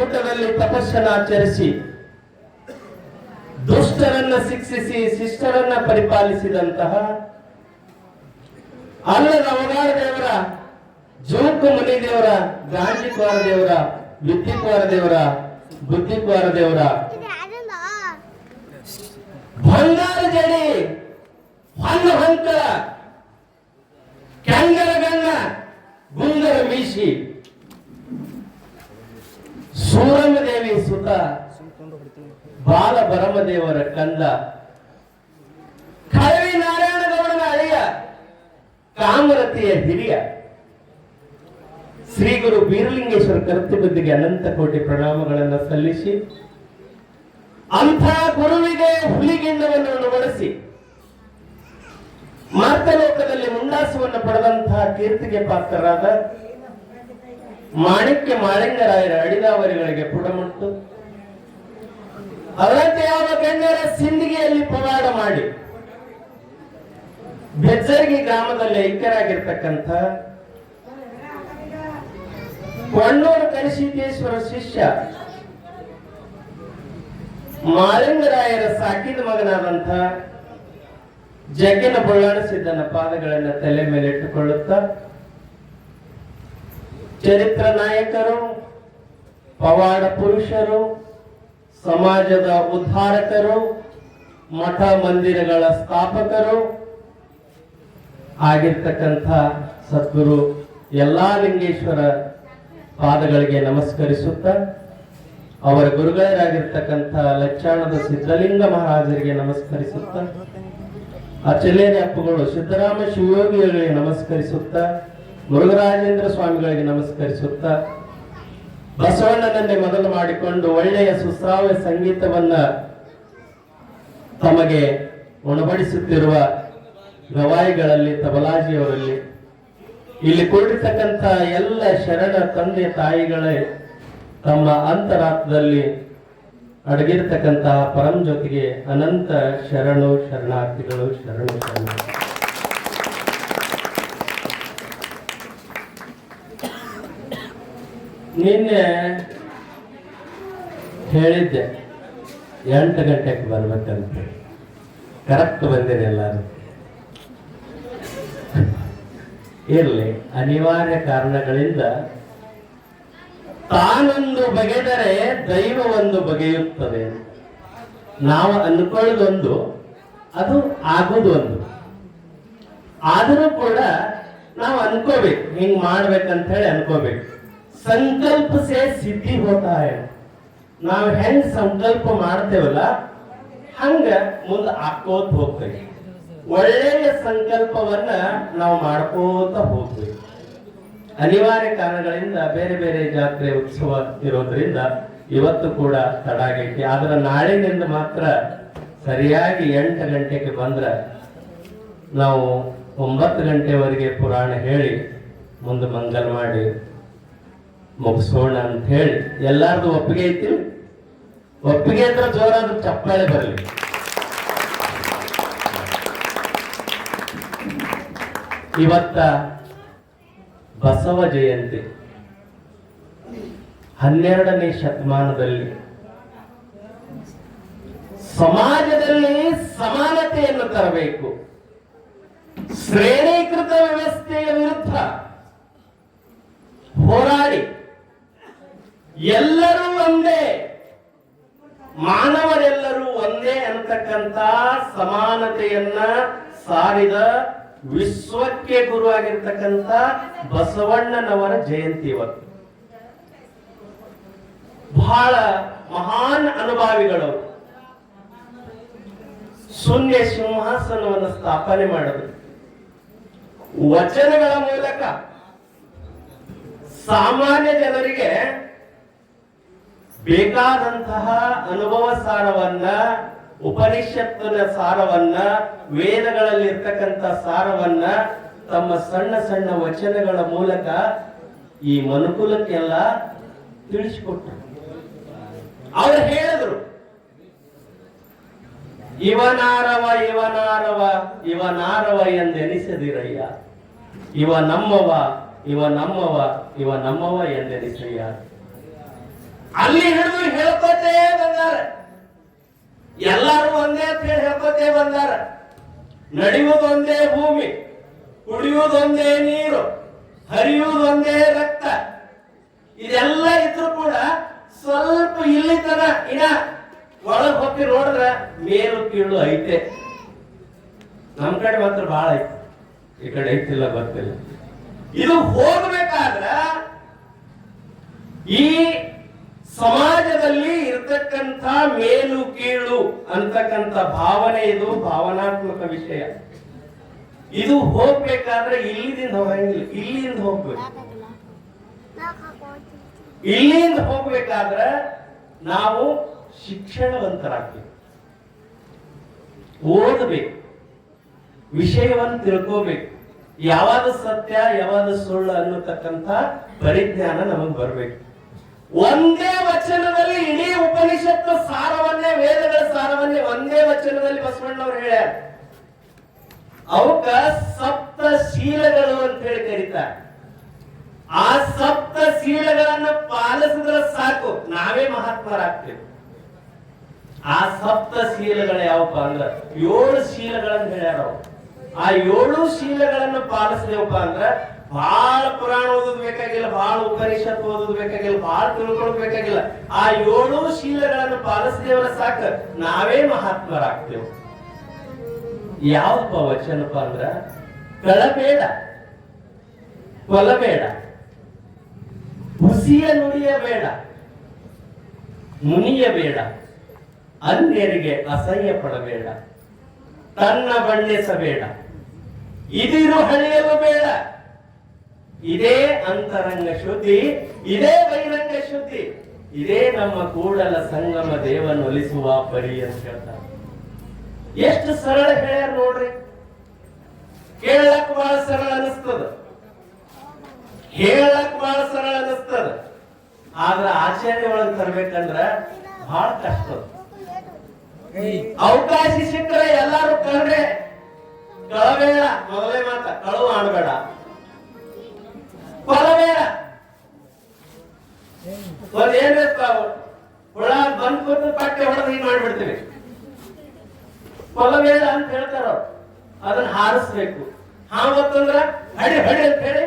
ಗುಡ್ಡದಲ್ಲಿ ತಪಸ್ಸನ್ನಾಚರಿಸಿ ದುಷ್ಟರನ್ನ ಶಿಕ್ಷಿಸಿ, ಶಿಷ್ಟರನ್ನ ಪರಿಪಾಲಿಸಿದಂತಹ ಅಲ್ಲದ ಅವಗಾಡ ದೇವರ ಜೋಕು ಮುನಿ ದೇವರ ಗಾಂಜಿಕೋರ ದೇವರ ವಿದ್ಯುಕೋರ ದೇವರ ಬುದ್ಧಿಕೋರ ದೇವರ. ಬಂಗಾರ ಜಡಿ, ಹೊನ್ನ ಹಂತ ಕೆಂಗರ ಗಣ್ಣ ಗುಂಗರ ಮೀಸಿ ದೇವಿ ಸುತ ಬಾಲ ಬರಮದೇವರ ಕಂದ. ಕಳವಿ ನಾರಾಯಣ ಗೌಡನ ಅಳಿಯ. ಕಾಮರತಿಯ ಹಿರಿಯ. ಶ್ರೀ ಗುರು ಬೀರಲಿಂಗೇಶ್ವರ ಕರ್ತೃಬುದ್ಧಿಗೆ ಅನಂತ ಕೋಟಿ ಪ್ರಣಾಮಗಳನ್ನು ಸಲ್ಲಿಸಿ, ಅಂಥ ಗುರುವಿಗೆ ಹುಲಿಗಿಂಡವನ್ನು ಬಳಸಿ ಮಾರ್ತಲೋಕದಲ್ಲಿ ಮುಂಡಾಸವನ್ನು ಪಡೆದಂತಹ ಕೀರ್ತಿಗೆ ಪಾತ್ರರಾದ ಮಾಣಿಕ್ಯ ಮಾಳಿಂಗರಾಯರ ಅಡಿದಾವರಿಗಳಿಗೆ ಪುಡಮುಟ್ಟು ಅವರತೆಯಾದ ಗಣ್ಯರ ಸಿಂದಿಗೆಯಲ್ಲಿ ಪವಾಡ ಮಾಡಿ. ಬೆಜ್ಜರ್ಗಿ ಗ್ರಾಮದಲ್ಲಿ ಐಕ್ಯರಾಗಿರ್ತಕ್ಕಂಥ ಕೊಂಡೂರು ಕಲಿಸಿದ್ದೇಶ್ವರ ಶಿಷ್ಯ ಮಾಲಿಂಗರಾಯರ ಸಾಕಿದ ಮಗನಾದಂಥ ಜಗ್ಗಿನ ಬೊಳ್ಳಾಣ ಸಿದ್ದನ ಪಾದಗಳನ್ನು ತಲೆ ಮೇಲೆ ಇಟ್ಟುಕೊಳ್ಳುತ್ತಾ ಚರಿತ್ರ ನಾಯಕರು, ಪವಾಡ ಪುರುಷರು, ಸಮಾಜದ ಉದ್ಧಾರಕರು, ಮಠ ಮಂದಿರಗಳ ಸ್ಥಾಪಕರು ಆಗಿರ್ತಕ್ಕಂಥ ಸದ್ಗುರು ಎಲ್ಲಾ ಲಿಂಗೇಶ್ವರ ಪಾದಗಳಿಗೆ ನಮಸ್ಕರಿಸುತ್ತ ಅವರ ಗುರುಗಳರಾಗಿರ್ತಕ್ಕಂಥ ಲಚ್ಚಾಣದ ಸಿದ್ಧಲಿಂಗ ಮಹಾರಾಜರಿಗೆ ನಮಸ್ಕರಿಸುತ್ತ ಅಚಲೇರಿ ಅಪ್ಪುಗಳು ಸಿದ್ದರಾಮ ಶಿವಯೋಗಿಗಳಿಗೆ ನಮಸ್ಕರಿಸುತ್ತಾ ಮುರುಘರಾಜೇಂದ್ರ ಸ್ವಾಮಿಗಳಿಗೆ ನಮಸ್ಕರಿಸುತ್ತಾ ಬಸವಣ್ಣನನ್ನೇ ಮೊದಲು ಮಾಡಿಕೊಂಡು ಒಳ್ಳೆಯ ಸುಶ್ರಾವ್ಯ ಸಂಗೀತವನ್ನ ತಮಗೆ ಉಣಬಡಿಸುತ್ತಿರುವ ಗವಾಯಿಗಳಲ್ಲಿ, ತಬಲಾಜಿಯವರಲ್ಲಿ, ಇಲ್ಲಿ ಕೂಡಿರ್ತಕ್ಕಂಥ ಎಲ್ಲ ಶರಣ ತಂದೆ ತಾಯಿಗಳೇ ತಮ್ಮ ಅಂತರಾತ್ಮದಲ್ಲಿ ಅಡಗಿರ್ತಕ್ಕಂತಹ ಪರಂ ಜೊತೆಗೆ ಅನಂತ ಶರಣು, ಶರಣಾರ್ಥಿಗಳು, ಶರಣು, ಶರಣ. ನಿನ್ನೆ ಹೇಳಿದ್ದೆ, ಎಂಟು ಗಂಟೆಗೆ ಬರ್ಬೇಕಂತ. ಕರೆಕ್ಟ್ ಬಂದಿರಿ ಎಲ್ಲರೂ. ಇರಲಿ, ಅನಿವಾರ್ಯ ಕಾರಣಗಳಿಂದ ತಾನೊಂದು ಬಗೆದರೆ ದೈವ ಒಂದು ಬಗೆಯುತ್ತದೆ. ನಾವು ಅನ್ಕೊಳ್ಳೋದೊಂದು ಅದು ಆಗೋದು ಒಂದು ಆದರೂ ಕೂಡ ನಾವು ಅನ್ಕೋಬೇಕು, ಹಿಂಗ್ ಮಾಡ್ಬೇಕಂತ ಹೇಳಿ ಅನ್ಕೋಬೇಕು. ಸಂಕಲ್ಪ ಸೇ ಸಿದ್ಧಿ ಹೋತಾ ನಾವು ಹೆಂಗ್ ಸಂಕಲ್ಪ ಮಾಡ್ತೇವಲ್ಲ, ಹಂಗ ಮುಂದ ಹಾಕೋತ ಹೋಗ್ತೇವೆ. ಒಳ್ಳೆಯ ಸಂಕಲ್ಪವನ್ನ ನಾವು ಮಾಡ್ಕೋತ ಹೋಗ್ಬೇಕು ಅನಿವಾರ್ಯ ಕಾರಣಗಳಿಂದ ಬೇರೆ ಬೇರೆ ಜಾತ್ರೆ ಉತ್ಸವ ಇರೋದ್ರಿಂದ ಇವತ್ತು ಕೂಡ ತಡ ಆಗೈತಿ. ಆದ್ರೆ ನಾಳಿನಿಂದ ಮಾತ್ರ ಸರಿಯಾಗಿ ಎಂಟು ಗಂಟೆಗೆ ಬಂದ್ರೆ ನಾವು ಒಂಬತ್ತು ಗಂಟೆವರೆಗೆ ಪುರಾಣ ಹೇಳಿ, ಮುಂದೆ ಮಂಗಲ್ ಮಾಡಿ ಮುಗಿಸೋಣ ಅಂತ ಹೇಳಿ ಎಲ್ಲಾರ್ದು ಒಪ್ಪಿಗೆ ಐತಿ? ಒಪ್ಪಿಗೆ ಅಂದ್ರೆ ಜೋರಾದ ಚಪ್ಪಾಳೆ ಬರಲಿ. ಇವತ್ತ ಬಸವ ಜಯಂತಿ. ಹನ್ನೆರಡನೇ ಶತಮಾನದಲ್ಲಿ ಸಮಾಜದಲ್ಲಿ ಸಮಾನತೆಯನ್ನು ತರಬೇಕು. ಶ್ರೇಣೀಕೃತ ಸಮಾನತೆಯನ್ನ ಸಾರಿದ ವಿಶ್ವಕ್ಕೆ ಗುರುವಾಗಿರ್ತಕ್ಕಂಥ ಬಸವಣ್ಣನವರ ಜಯಂತಿ ಇವತ್ತು. ಬಹಳ ಮಹಾನ್ ಅನುಭಾವಿಗಳು ಶೂನ್ಯ ಸಿಂಹಾಸನವನ್ನು ಸ್ಥಾಪನೆ ಮಾಡಿದ್ರು. ವಚನಗಳ ಮೂಲಕ ಸಾಮಾನ್ಯ ಜನರಿಗೆ ಬೇಕಾದಂತಹ ಅನುಭವ ಸಾರವನ್ನ ಉಪನಿಷತ್ತಿನ ಸಾರವನ್ನ ವೇದಗಳಲ್ಲಿ ಇರ್ತಕ್ಕಂಥ ಸಾರವನ್ನ ತಮ್ಮ ಸಣ್ಣ ಸಣ್ಣ ವಚನಗಳ ಮೂಲಕ ಈ ಮನುಕುಲಕ್ಕೆಲ್ಲ ತಿಳಿಸಿಕೊಟ್ರು. ಅವ್ರು ಹೇಳಿದ್ರು, ಇವನಾರವ ಇವನಾರವ ಇವನಾರವ ಎಂದೆನಿಸದಿರಯ್ಯ. ಇವ ನಮ್ಮವ ಇವ ನಮ್ಮವ ಇವ ನಮ್ಮವ ಎಂದೆನಿಸಯ್ಯ. ಅಲ್ಲಿ ಹಿಡಿದು ಹೇಳ್ಕೊತೇ ಬಂದಾರ ಎಲ್ಲಾರು ಒಂದೇ ಅಂತ ಹೇಳ್ಕೊತೇ ಬಂದಾರ. ನಡೆಯುವುದೊಂದೇ ಭೂಮಿ, ಕುಡಿಯುವುದೊಂದೇ ನೀರು, ಹರಿಯುವುದೊಂದೇ ರಕ್ತ. ಇದೆಲ್ಲ ಇದ್ರು ಕೂಡ ಸ್ವಲ್ಪ ಇಲ್ಲಿ ತನ ಇನ್ನ ಒಳಗ್ ಹೋಗಿ ನೋಡಿದ್ರ ಮೇಲು ಕೀಳು ಐತೆ. ನಮ್ ಕಡೆ ಮಾತ್ರ ಬಹಳ ಐತೆ. ಈ ಕಡೆ ಐತಿಲ್ಲ, ಗೊತ್ತಿಲ್ಲ. ಇದು ಹೋಗ್ಬೇಕಾದ್ರ ಈ ಸಮಾಜದಲ್ಲಿ ಇರ್ತಕ್ಕಂಥ ಮೇಲು ಕೀಳು ಅಂತಕ್ಕಂಥ ಭಾವನೆ ಇದು ಭಾವನಾತ್ಮಕ ವಿಷಯ. ಇದು ಹೋಗ್ಬೇಕಾದ್ರೆ ಇಲ್ಲಿಂದ ಹೋಗಂಗಿಲ್ಲ ಇಲ್ಲಿಂದ ಹೋಗ್ಬೇಕು. ಇಲ್ಲಿಂದ ಹೋಗ್ಬೇಕಾದ್ರೆ ನಾವು ಶಿಕ್ಷಣವಂತರಾಗ್ಬೇಕು. ಓದಬೇಕು. ವಿಷಯವನ್ನು ತಿಳ್ಕೋಬೇಕು. ಯಾವಾಗ ಸತ್ಯ ಯಾವಾಗ ಸುಳ್ಳು ಅನ್ನತಕ್ಕಂಥ ಪರಿಜ್ಞಾನ ನಮಗ್ ಬರ್ಬೇಕು. ಒಂದೇ ವಚನದಲ್ಲಿ ಇಡೀ ಉಪನಿಷತ್ತು ಸಾರವನ್ನೇ ವೇದಗಳ ಸಾರವನ್ನೇ ಒಂದೇ ವಚನದಲ್ಲಿ ಬಸವಣ್ಣವ್ರು ಹೇಳ್ಯಾರ. ಅವಕ್ಕ ಸಪ್ತ ಶೀಲಗಳು ಅಂತ ಹೇಳಿ ಕರೀತಾರೆ. ಆ ಸಪ್ತ ಶೀಲಗಳನ್ನ ಪಾಲಿಸಿದ್ರೆ ಸಾಕು. ನಾವೇ ಮಹಾತ್ಮರಾಗ್ತೇವೆ. ಆ ಸಪ್ತ ಶೀಲಗಳು ಯಾವಪ್ಪ ಅಂದ್ರ ಏಳು ಶೀಲಗಳನ್ನ ಹೇಳ್ಯಾರ. ಆ ಏಳು ಶೀಲಗಳನ್ನು ಪಾಲಿಸಿದೆವಪ್ಪ ಅಂದ್ರ ಬಹಳ ಪುರಾಣ ಓದೋದು ಬೇಕಾಗಿಲ್ಲ ಬಹಳ ಉಪನಿಷತ್ ಓದೋದು ಬೇಕಾಗಿಲ್ಲ ಬಹಳ ತಿಳ್ಕೊಳ್ಳೋದು ಬೇಕಾಗಿಲ್ಲ. ಆ ಏಳು ಶೀಲಗಳನ್ನು ಪಾಲಿಸಿದೇವರ ಸಾಕ, ನಾವೇ ಮಹಾತ್ಮರಾಗ್ತೇವೆ. ಯಾವಪ್ಪ ವಚನಪ್ಪ ಅಂದ್ರ, ಕಳಬೇಡ, ಕೊಲಬೇಡ, ಹುಸಿಯ ನುಡಿಯಬೇಡ, ಮುನಿಯಬೇಡ, ಅನ್ಯರಿಗೆ ಅಸಹ್ಯ ಪಡಬೇಡ, ತನ್ನ ಬಣ್ಣಿಸಬೇಡ, ಇದಿರು ಹಳೆಯಲು ಬೇಡ. ಇದೇ ಅಂತರಂಗ ಶುದ್ಧಿ ಇದೇ ಬಹಿರಂಗ ಶುದ್ಧಿ. ಇದೇ ನಮ್ಮ ಕೂಡಲ ಸಂಗಮ ದೇವನೊಲಿಸುವ ಪರಿ ಅಂತ ಹೇಳ್ತಾರೆ. ಎಷ್ಟು ಸರಳ ಹೇಳ್ಯಾರ ನೋಡ್ರಿ. ಕೇಳಕ್ ಬಹಳ ಸರಳ ಅನಿಸ್ತದ. ಹೇಳಕ್ ಬಹಳ ಸರಳ ಅನಿಸ್ತದ. ಆದ್ರ ಆಚರಣೆ ಒಳಗೆ ತರ್ಬೇಕಂದ್ರ ಬಹಳ ಕಷ್ಟ. ಅವಕಾಶ ಸಿಕ್ಕರೆ ಎಲ್ಲಾರು ಕಳ್ರೆ ಕಳಬೇಡ ಮೊದಲೇ ಮಾತ ಕಳುವು ಮಾಡಬೇಡ ಕೊಲಬೇಡ ಒಂದ್ ಏನ್ ಹುಳ ಬಂದ್ ಕೂತು ಪಟ್ಟೆ ಹೊಡೆದು ಹಿಂಗ್ ಮಾಡ್ಬಿಡ್ತೀವಿ. ಫಲವೇನ ಅಂತ ಹೇಳ್ತಾರ. ಅದನ್ನ ಹಾರಿಸ್ಬೇಕು. ಹಾವತ್ತಂದ್ರ ಹಡಿ ಹಡಿ ಅಂತ ಹೇಳಿ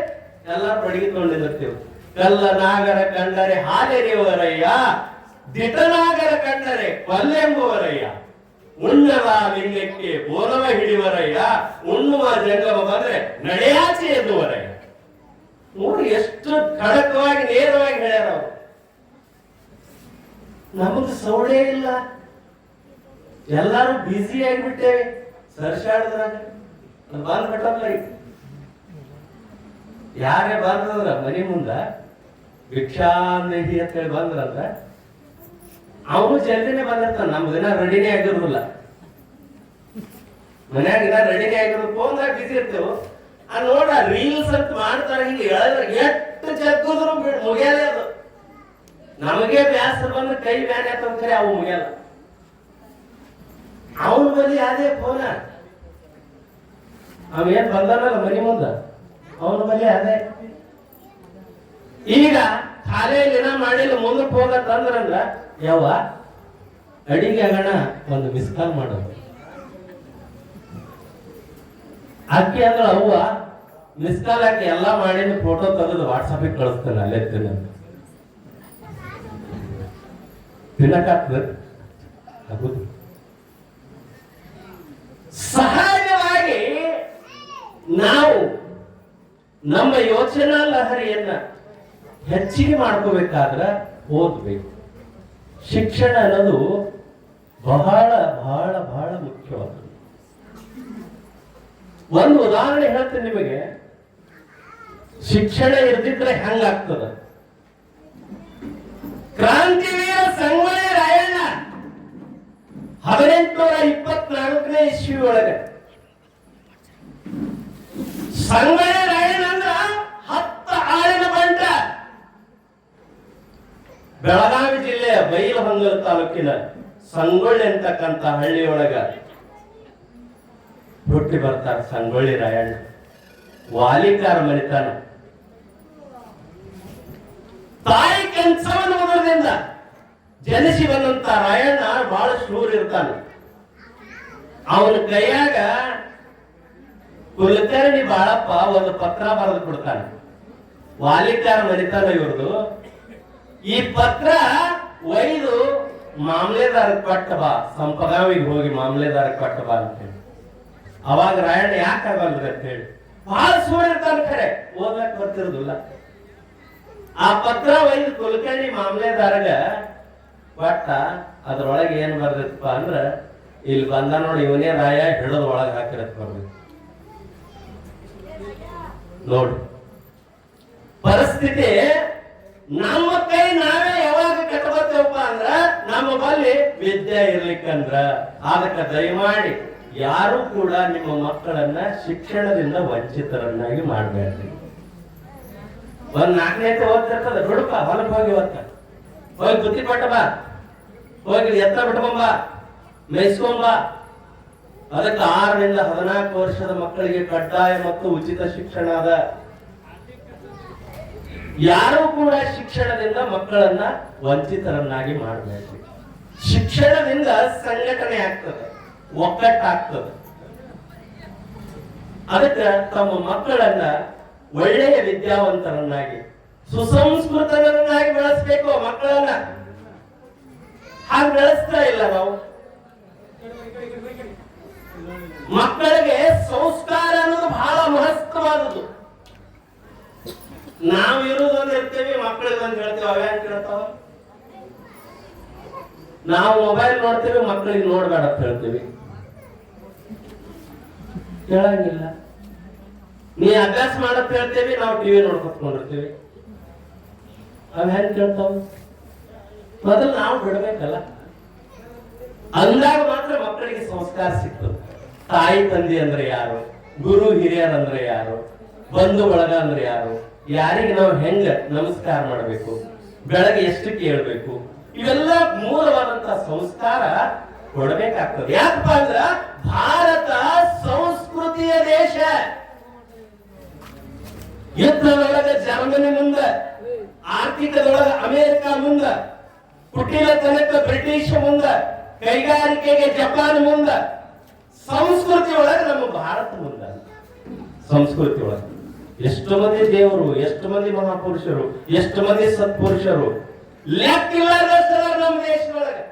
ಎಲ್ಲಾರು ಬಡಗಿಕೊಂಡಿರ್ತೀವಿ ಕಲ್ಲ ನಾಗರ ಕಂಡರೆ ಹಾಲೆರೆಯುವರಯ್ಯ ದಿಟನಾಗರ ಕಂಡರೆ ಕೊಲ್ಲೆಂಬುವರಯ್ಯ ಉಣ್ಣವ ಲಿಂಗಕ್ಕೆ ಬೋಲವ ಹಿಡಿವರಯ್ಯ ಉಣ್ಣುವ ಜಂಗಮ ಬಂದ್ರೆ ನಡೆಯಾಚೆ ಎನ್ನುವರಯ್ಯ. ನೋಡಿ ಎಷ್ಟು ಖಡಕವಾಗಿ, ನೇರವಾಗಿ ಹೇಳ್ಯಾರ ಅವರು. ನಮಗ್ ಸೌಳೆ ಇಲ್ಲ. ಎಲ್ಲಾರು ಬ್ಯುಸಿ ಆಗಿಬಿಟ್ಟೇವೆ. ಸರ್ಸಾಡಿದ್ರಾಗ ಬಾಲ್ ಬಿಟ್ಟಲ್ಲ ಯಾರೇ ಬಂದ್ರಂದ್ರ ಮನೆ ಮುಂದ ಭಿಕ್ಷಾಂದೇಹಿ ಅಂತ ಹೇಳಿ ಬಂದ್ರಂದ್ರ ಅವನು ಜಲ್ದಿನೇ ಬಂದಿರ್ತಾನ. ನಮ್ ದಿನ ರೆಡಿನೇ ಆಗಿರೋದಿಲ್ಲ. ಮನ್ಯಾಗ ದಿನ ರೆಡಿನೇ ಆಗಿರೋದು, ಫೋನ್ದಾಗ ಬಿಸಿ ಇರ್ತೇವೆ. ನೋಡ ರೀಲ್ಸ್ ಅಂತ ಮಾಡ್ತಾರೆ, ಹಿಂಗೆ ಹೇಳಿದ್ರೆ ಎಷ್ಟು ಜಗ್ಗುದ್ರು ಮುಗಿಯಲೇ ಅದು. ನಮಗೆ ಬ್ಯಾಸರ ಬಂದು ಕೈ ಬ್ಯಾನ್ ಆಯ್ತು ಖರೆ ಅವು ಮುಗಿಯಲ್ಲ. ಅವನ ಬಳಿ ಅದೇ ಫೋನ ಅವ ಏನ್ ಬಂದಾನಲ್ಲ ಮನಿ ಮುಂದ? ಅವನ ಬಳಿ ಅದೇ. ಈಗ ಶಾಲೆಯಲ್ಲಿ ಏನ ಮಾಡಿಲ್ಲ ಮುಂದಕ್ಕೆ ಹೋಗತ್ತಂದ್ರಂದ್ರ ಯಾವ ಅಡಿಗೆ ಆಗೋಣ, ಒಂದು ಮಿಸ್ ಕಾಲ್ ಮಾಡೋದು ಅಕ್ಕಿ ಅಂದ್ರೆ ಅವ್ವ ಮಿಸ್ ಕಾಲ್ ಹಾಕಿ ಎಲ್ಲ ಮಾಡಿನ ಫೋಟೋ ತೆಗೆದು ವಾಟ್ಸಪ್ಗೆ ಕಳಿಸ್ತಾನೆ ಅಲ್ಲೇ ತಿನ್ನ ತಿನ್ನಕ್ಕಾಗ್ತದ ಸಹಜವಾಗಿ ನಾವು ನಮ್ಮ ಯೋಚನಾ ಲಹರಿಯನ್ನ ಹೆಚ್ಚಿಗೆ ಮಾಡ್ಕೋಬೇಕಾದ್ರೆ ಓದ್ಬೇಕು. ಶಿಕ್ಷಣ ಅನ್ನೋದು ಬಹಳ ಬಹಳ ಬಹಳ ಮುಖ್ಯವಾದ ಒಂದು ಉದಾಹರಣೆ ಹೇಳ್ತೀನಿ ನಿಮಗೆ. ಶಿಕ್ಷಣ ಇರ್ದಿದ್ರೆ ಹೆಂಗಾಗ್ತದ? ಕ್ರಾಂತಿವೀರ ಸಂಗೊಳ್ಳಿ ರಾಯಣ್ಣ ಹದಿನೆಂಟುನೂರ ಇಪ್ಪತ್ನಾಲ್ಕನೇ ಇಸ್ವಿ ಒಳಗೆ ಸಂಗೊಳ್ಳಿ ರಾಯಣ್ಣ ಅಂದ್ರ ಹತ್ತ ಆಳಿನ ಬಂಟ ಬೆಳಗಾವಿ ಜಿಲ್ಲೆಯ ಬೈಲಹೊಂಗಲ ತಾಲೂಕಿನ ಸಂಗೊಳ್ಳಿ ಅಂತಕ್ಕಂಥ ಹಳ್ಳಿಯೊಳಗ ಹುಟ್ಟಿ ಬರ್ತಾರ ಸಂಗೊಳ್ಳಿ ರಾಯಣ್ಣ. ವಾಲಿಕಾರ ಮನಿತಾನ. ತಾಯಿ ಕೆಲಸವನ್ನು ಮಾಡೋದ್ರಿಂದ ಜನಿಸಿ ಬಂದಂತ ರಾಯಣ್ಣ ಬಹಳ ಶೂರ್ ಇರ್ತಾನೆ. ಅವನ ಕೈಯಾಗ ಕುಲಕರ್ಣಿ ಬಾಳಪ್ಪ ಒಂದು ಪತ್ರ ಬರೆದು ಕೊಡ್ತಾನೆ. ವಾಲಿಕಾರ ನಡೀತಾನ ಇವ್ರದು. ಈ ಪತ್ರ ಒಯ್ದು ಮಾಮಲೆದಾರ ಕೊಟ್ಟ ಬಾ ಸಂಪಗಾವಿಗೆ ಹೋಗಿ ಮಾಮಲೆದಾರ ಕೊಟ್ಟ ಬಾ ಅಂತೇಳಿ. ಅವಾಗ ರಾಯಣ್ಣ ಯಾಕಾಗಲ್ರಿ ಅಂತ ಹೇಳಿ ಬಹಳ ಸೂರ್ ಇರ್ತಾನೆ ಕರೆ ಓದಕ್ ಬರ್ತಿರೋದಿಲ್ಲ. ಆ ಪತ್ರ ಒಯ್ದು ಕುಲಕರ್ಣಿ ಮಾಮಲೆದಾರಗ ಬಟ್ಟ ಅದ್ರೊಳಗೆ ಏನ್ ಬರ್ದಿತ್ತಪ್ಪ ಅಂದ್ರ, ಇಲ್ಲಿ ಬಂದ ನೋಡಿ ಇವನೇ ರಾಯ ಹಿಡದ ಒಳಗೆ ಹಾಕಿರತ್ ನೋಡು ಪರಿಸ್ಥಿತಿ, ನಮ್ಮ ಕೈ ನಾವೇ ಯಾವಾಗ ಕಟ್ಕೋತೇವಪ್ಪ ಅಂದ್ರ, ನಮ್ಮ ಬಲ್ಲಿ ವಿದ್ಯೆ ಇರ್ಲಿಕ್ಕಂದ್ರ. ಅದಕ್ಕೆ ದಯಮಾಡಿ ಯಾರು ಕೂಡ ನಿಮ್ಮ ಮಕ್ಕಳನ್ನ ಶಿಕ್ಷಣದಿಂದ ವಂಚಿತರನ್ನಾಗಿ ಮಾಡಬೇಡ್ರಿ. ಒಂದ್ ನಾಲ್ಕನೇ ಓದ್ತಿರ್ತದ ಬಿಡಪ್ಪ ಹೊಲಕ್ಕೆ ಹೋಗಿ ಓದ್ತ ಹೋಗಿ ಬುತ್ತಿ ಬಾ. ಹೋಗಿ ಎತ್ತ ಬಿಟ್ಕೊಂಬ ಮೇಯಿಸ್ಕೊಂಬ ಅದಕ್ಕೆ ಆರರಿಂದ ಹದಿನಾಲ್ಕು ವರ್ಷದ ಮಕ್ಕಳಿಗೆ ಕಡ್ಡಾಯ ಮತ್ತು ಉಚಿತ ಶಿಕ್ಷಣ ಅದ. ಯಾರು ಕೂಡ ಶಿಕ್ಷಣದಿಂದ ಮಕ್ಕಳನ್ನ ವಂಚಿತರನ್ನಾಗಿ ಮಾಡಬೇಕು. ಶಿಕ್ಷಣದಿಂದ ಸಂಘಟನೆ ಆಗ್ತದೆ. ಒಗ್ಗಟ್ಟಾಗ್ತದೆ ಅದಕ್ಕೆ ತಮ್ಮ ಮಕ್ಕಳನ್ನ ಒಳ್ಳೆಯ ವಿದ್ಯಾವಂತರನ್ನಾಗಿ, ಸುಸಂಸ್ಕೃತರನ್ನಾಗಿ ಬೆಳೆಸ್ಬೇಕು ಮಕ್ಕಳನ್ನ. ಹಾಗೆ ಬೆಳೆಸ್ತಾ ಇಲ್ಲ ನಾವು. ಮಕ್ಕಳಿಗೆ ಸಂಸ್ಕಾರ ಅನ್ನೋದು ಬಹಳ ಮಹತ್ವವಾದದ್ದು. ನಾವು ಇರುವುದೊಂದು ಇರ್ತೀವಿ ಮಕ್ಕಳಿಗೆ ಒಂದು ಹೇಳ್ತೀವಿ ಅಂತ ಕೇಳ್ತಾವ ನಾವು ಮೊಬೈಲ್ ನೋಡ್ತೀವಿ, ಮಕ್ಕಳಿಗೆ ನೋಡ್ಬೇಡ ಅಂತ ಹೇಳ್ತೀವಿ. ಕೇಳಂಗಿಲ್ಲ. ನೀ ಅಭ್ಯಾಸ ಮಾಡತ್ ಹೇಳ್ತೇವಿ, ನಾವು ಟಿವಿ ನೋಡ್ಕೊತ್ಕೊಂಡಿರ್ತೀವಿ ಅವ್ ಹೆಂಗ್ ಕೇಳ್ತಾವ? ಮೊದಲು ನಾವು ಬಿಡ್ಬೇಕಲ್ಲ. ಅಂದಾಗ ಮಾತ್ರ ಮಕ್ಕಳಿಗೆ ಸಂಸ್ಕಾರ ಸಿಗ್ತದೆ ತಾಯಿ, ತಂದೆ ಅಂದ್ರೆ ಯಾರು? ಗುರು ಹಿರಿಯರಂದ್ರೆ ಯಾರು? ಬಂಧು, ಬಳಗ ಅಂದ್ರೆ ಯಾರು? ಯಾರಿಗೆ ನಾವು ಹೆಂಗ ನಮಸ್ಕಾರ ಮಾಡಬೇಕು? ಬೆಳಗ್ಗೆ ಎಷ್ಟು ಕೇಳ್ಬೇಕು ಇವೆಲ್ಲ ಮೂಲವಾದಂತ ಸಂಸ್ಕಾರ ಕೊಡಬೇಕಾಗ್ತದೆ. ಯಾಕಪ್ಪ ಅಂದ್ರ ಭಾರತ ಸಂಸ್ಕೃತಿಯ ದೇಶ. ಯುದ್ಧದೊಳಗ ಜರ್ಮನಿ ಮುಂದ, ಆರ್ಥಿಕದೊಳಗ ಅಮೆರಿಕ ಮುಂದ ಕುಟಿಲ ತನಕ ಬ್ರಿಟಿಷ್ ಮುಂದ, ಕೈಗಾರಿಕೆಗೆ ಜಪಾನ್ ಮುಂದ, ಸಂಸ್ಕೃತಿ ಒಳಗ ನಮ್ಮ ಭಾರತ ಮುಂದ. ಸಂಸ್ಕೃತಿ ಒಳಗ. ಎಷ್ಟು ಮಂದಿ ದೇವರು, ಎಷ್ಟು ಮಂದಿ ಮಹಾಪುರುಷರು, ಎಷ್ಟು ಮಂದಿ ಸತ್ಪುರುಷರು? ಲೆಕ್ಕಿಲ್ಲದಷ್ಟು ನಮ್ಮ ದೇಶದೊಳಗೆ.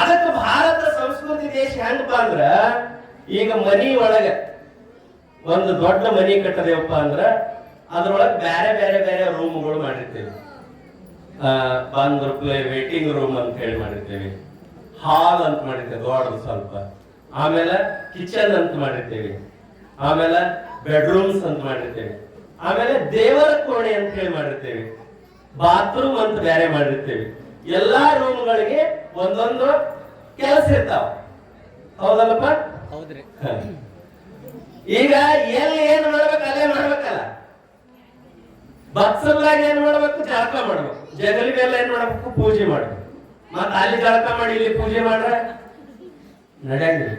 ಅದಕ್ಕೆ ಭಾರತ ಸಂಸ್ಕೃತಿ ದೇಶ ಹೆಂಗಪ್ಪ ಅಂದ್ರ ಈಗ ಮನಿ ಒಳಗ. ಒಂದು ದೊಡ್ಡ ಮನಿ ಕಟ್ಟದೇವಪ್ಪ ಅಂದ್ರ ಅದ್ರೊಳಗೆ ಬೇರೆ ಬೇರೆ ಬೇರೆ ರೂಮ್ಗಳು ಮಾಡಿರ್ತೇವೆ. ಆ, ಬಂದ್ ವೇಟಿಂಗ್ ರೂಮ್ ಅಂತ ಹೇಳಿ ಮಾಡಿರ್ತೇವೆ. ಹಾಲ್ ಅಂತ ಮಾಡಿರ್ತೇವೆ ದೊಡ್ಡದು ಸ್ವಲ್ಪ. ಆಮೇಲೆ ಕಿಚನ್ ಅಂತ ಮಾಡಿರ್ತೇವೆ. ಆಮೇಲೆ ಬೆಡ್ರೂಮ್ಸ್ ಅಂತ ಮಾಡಿರ್ತೇವೆ. ಆಮೇಲೆ ದೇವರ ಕೋಣೆ ಅಂತ ಹೇಳಿ ಮಾಡಿರ್ತೇವೆ. ಬಾತ್ರೂಮ್ ಅಂತ ಬೇರೆ ಮಾಡಿರ್ತೇವೆ. ಎಲ್ಲಾ ರೂಮ್ಗಳಿಗೆ ಒಂದೊಂದು ಕೆಲಸ ಇರ್ತಾವ. ಹೌದಲ್ಲಪ್ಪ? ಹೌದ್ರಿ. ಈಗ ಎಲ್ಲಿ ಏನು ಮಾಡ್ಬೇಕು, ಅಲ್ಲೇ ಮಾಡ್ಬೇಕಲ್ಲ. ಬತ್ಸಲ್ಲಾಗ ಏನ್ ಮಾಡ್ಬೇಕು ಜಳಕ ಮಾಡ್ಬೇಕು. ಜಗಲಿಗೆಲ್ಲ ಏನ್ ಮಾಡ್ಬೇಕು, ಪೂಜೆ ಮಾಡ್ಬೇಕು. ಮತ್ತ ಅಲ್ಲಿ ಜಳಕ ಮಾಡಿ, ಇಲ್ಲಿ ಪೂಜೆ ಮಾಡ್ರೆ? ನಡೆಯಂಗಿಲ್ಲ.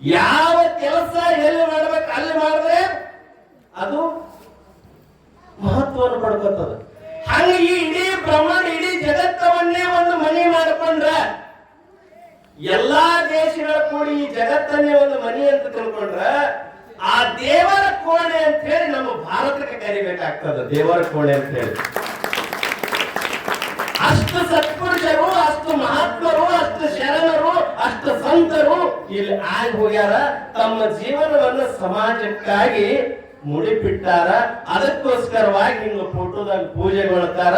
ಯಾವ ಕೆಲಸ ಎಲ್ಲಿ ಮಾಡ್ಬೇಕು, ಅಲ್ಲಿ ಮಾಡಿದ್ರೆ ಅದು ಮಹತ್ವವನ್ನು ಪಡ್ಕೊತದ. ಹಂಗ ಈ ಇಡೀ ಬ್ರಹ್ಮಾಂಡ, ಇಡೀ ಜಗತ್ತವನ್ನೇ ಒಂದು ಮನೆ ಮಾಡ್ಕೊಂಡ್ರ, ಎಲ್ಲಾ ದೇಶಗಳ ಕೂಡಿ ಈ ಜಗತ್ತನ್ನೇ ಒಂದು ಮನಿ ಅಂತ ತಿಳ್ಕೊಂಡ್ರ ಆ ದೇವರ ಕೋಣೆ ಅಂತ ಹೇಳಿ ನಮ್ಮ ಭಾರತಕ್ಕೆ ಕರಿಬೇಕಾಗ್ತದ, ದೇವರ ಕೋಣೆ ಅಂತ ಹೇಳಿ. ಅಷ್ಟು ಸತ್ಪುರುಷರು, ಅಷ್ಟು ಮಹಾತ್ಮರು, ಅಷ್ಟು ಶರಣರು, ಅಷ್ಟು ಸಂತರು ಇಲ್ಲಿ ಆಗಿ ಹೋಗ್ಯಾರ. ತಮ್ಮ ಜೀವನವನ್ನು ಸಮಾಜಕ್ಕಾಗಿ ಮುಡಿಪಿಟ್ಟಾರ. ಅದಕ್ಕೋಸ್ಕರವಾಗಿ ಹಿಂಗ ಫೋಟೋದಾಗ ಪೂಜೆಗೊಳ್ತಾರ.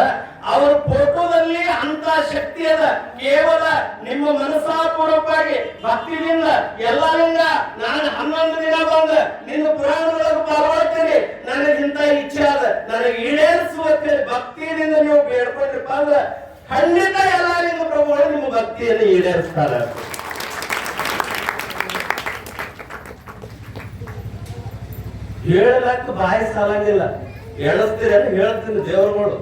ಅವ್ರ ಫೋಟೋದಲ್ಲಿ ಅಂತ ಶಕ್ತಿ ಅದ. ಕೇವಲ ನಿಮ್ಮ ಮನಸ್ಸಾಪೂರ್ವಕವಾಗಿ, ಭಕ್ತಿಯಿಂದ, ಎಲ್ಲರಿಂದ ನಾನು ಹನ್ನೊಂದು ದಿನ ಬಂದ ನಿನ್ನ ಪುರಾಣದೊಳಗೆ ಪಾಲ್ಗೊಳ್ತೀನಿ. ಇಂತ ಇಚ್ಛೆ ಅದ. ನನಗೆ ಈಡೇರಿಸುವ ಭಕ್ತಿಯಿಂದ ನೀವು ಬೇಡ್ಕೊಂಡ್ರಿ ಅಂದ್ರ ಖಂಡಿತ ನಿಮ್ಮ ಪ್ರಭುಗಳು ನಿಮ್ಮ ಭಕ್ತಿಯನ್ನು ಈಡೇರಿಸ್ತಾರ ಹೇಳಲಕ್ಕ ಬಾಯಿ ಸಾಲಂಗಿಲ್ಲ. ಹೇಳಿಸ್ತೀರ ಹೇಳ್ತೀನಿ ದೇವರುಗಳು.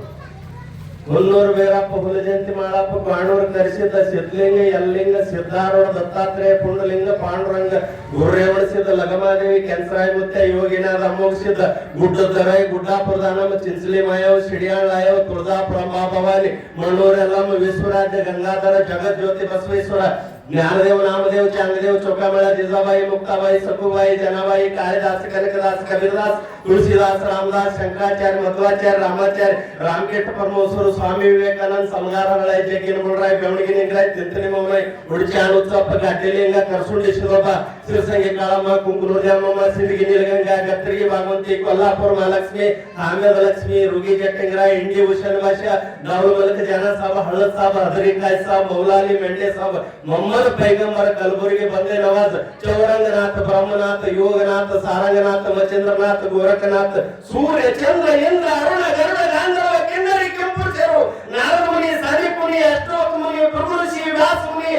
ಹುಲ್ಲೂರು ವೀರಪ್ಪ ಹುಲಜಂತಿ ಮಾಡಪ್ಪ ಬಾಣೂರು ಕರೆಸಿದ್ದ ಸಿದ್ಧಲಿಂಗ ಎಲ್ಲಿಂಗ ಸಿದ್ಧಾರೂಢ ದತ್ತಾತ್ರೇಯ ಪುಂಡಲಿಂಗ, ಪಾಂಡುರಂಗ ಗುರ್ರೇವಣಿಸಿದ ಲಗಮಾದೇವಿ ಕೆನ್ಸರಾಯ ಮುತ್ತೆ ಯೋಗಿನಾಥ ಗುಡ್ಡ ಗುಡ್ಡದರೈ ಗುಡ್ಡಾಪುರ ದಾನಮ್ಮ ಚಿಂಚಲಿ ಮಾಯವ್, ಸಿಡಿಯಾಳ್ ಆಯವ್, ತುಳಜಾಪುರ ಮಾ ಭವಾನಿ ಮಣ್ಣೂರೆಲ್ಲಮ್ಮ ವಿಶ್ವರಾಜ್ಯ ಗಂಗಾಧರ, ಜಗಜ್ಯೋತಿ ಬಸವೇಶ್ವರ ज्ञानदेव नामदेव चांगदेव चोकामाळा जिजाबाई मुक्ताबाई सखुबाई जनाबाई काळेदास कनकदास कबीरदास तुळशीदास रामदास शंकराचार्य मध्वाचार्य रामाचार्य रामकेट परमेश्वर स्वामी विवेकानंद समगाराय जगीन मुळराय बेवणगिनी इंग्राय तिंतणी मुंबई उडचे अनुत्सव गाठलेले करसुंडी शिरोबा ಸಿರಸಂಗಿ ಕಾಳಮ್ಮ ಕುಂಕುನೂರ್ ಜಾಮಮ್ಮ ಸಿಂದಗಿ ನೀಲಗಂಗಾ ಗತ್ತರಿಗೆ ಭಾಗವಂತಿ ಕೊಲ್ಲಾಪುರ ಮಹಾಲಕ್ಷ್ಮಿ ಆಮೇದ ಲಕ್ಷ್ಮಿ ರುಗಿ ಜಟ್ಟಂಗರ ಇಂಡಿ ಹುಷನ್ ಭಾಷ ನಾವು ಮಲಕ ಜನ ಸಾಬ ಹಳ್ಳದ್ ಹದರಿ ಹದರಿಕಾಯ್ ಸಾಬ್, ಮೌಲಾಲಿ ಮೆಂಡೆ ಸಾಬ್, ಮೊಹಮ್ಮದ್ ಪೈಗಂಬರ ಕಲಬುರಗಿ ಬಂದೆ ನವಾಜ್, ಚೌರಂಗನಾಥ, ಬ್ರಹ್ಮನಾಥ, ಯೋಗನಾಥ, ಸಾರಂಗನಾಥ್ ಮಚೇಂದ್ರನಾಥ ಗೋರಖನಾಥ, ಸೂರ್ಯ, ಚಂದ್ರ, ಇಂದ್ರ, ಅರುಣ, ಗರುಡ, ಗಾಂಧರ್ವ, ಕಿನ್ನರಿ, ಕೆಂಪು, ಚೆರು ನಾರದ ಮುನಿ ಸಾರಿ ಮುನಿ ಅಷ್ಟೋಕ್ ಮುನಿ ಋಷಿ ವ್ಯಾಸ ಮುನಿ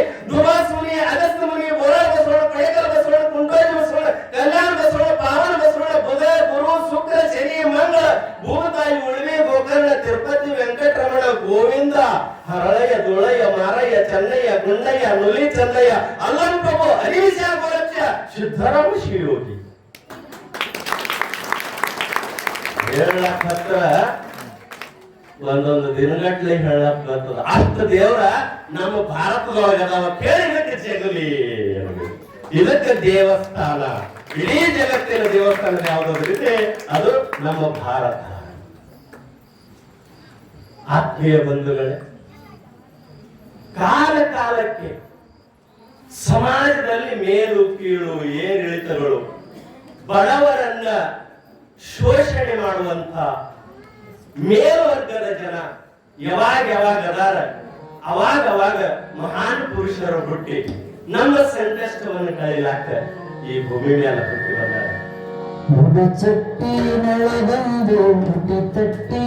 ಚೆನ್ನಯ್ಯ, ಗುಂಡಯ್ಯ ನುಲಿ ಚಂದಯ್ಯ ಅಲ್ಲಂ ಪ್ರಭು ಅನಿವಿಷ ಗೋರಕ್ಷ ಸಿದ್ಧರಾಮ ಶಿವಯೋಗಿ ಹತ್ರ ಒಂದೊಂದು ದಿನಗಟ್ಲೆ ಹೇಳಕ್ ಬರ್ತದ. ಅಷ್ಟು ದೇವ್ರ ನಮ್ಮ ಭಾರತದೊಳಗ ಅದಾವ ಕೇಳಿದಕ್ಕೆ ಜಗಲಿ ಇದಕ್ಕೆ ದೇವಸ್ಥಾನ. ಇಡೀ ಜಗತ್ತಿನ ದೇವಸ್ಥಾನ ಯಾವುದಾದ್ರಿದೆ ಅದು ನಮ್ಮ ಭಾರತ. ಆತ್ಮೀಯ ಬಂಧುಗಳೇ ಕಾಲ ಕಾಲಕ್ಕೆ ಸಮಾಜದಲ್ಲಿ ಮೇಲು ಕೀಳು ಏರಿಳಿತಗಳು, ಬಡವರನ್ನ ಶೋಷಣೆ ಮಾಡುವಂತ ಮೇಲ್ವರ್ಗದ ಜನ ಯಾವಾಗ ಯಾವಾಗ ಅದಾರ? ಅವಾಗ ಅವಾಗ ಮಹಾನ್ ಪುರುಷರು ಹುಟ್ಟಿ ನಮ್ಮ ಸಂಕಷ್ಟವನ್ನು ಕಳಿಲಾಕ ಈ ಭೂಮಿ ಮೇಲೆ ಹುಟ್ಟಿ ಬಂದಾರ. ಚಟ್ಟಿ ನಳಗಂದು ತಟ್ಟಿ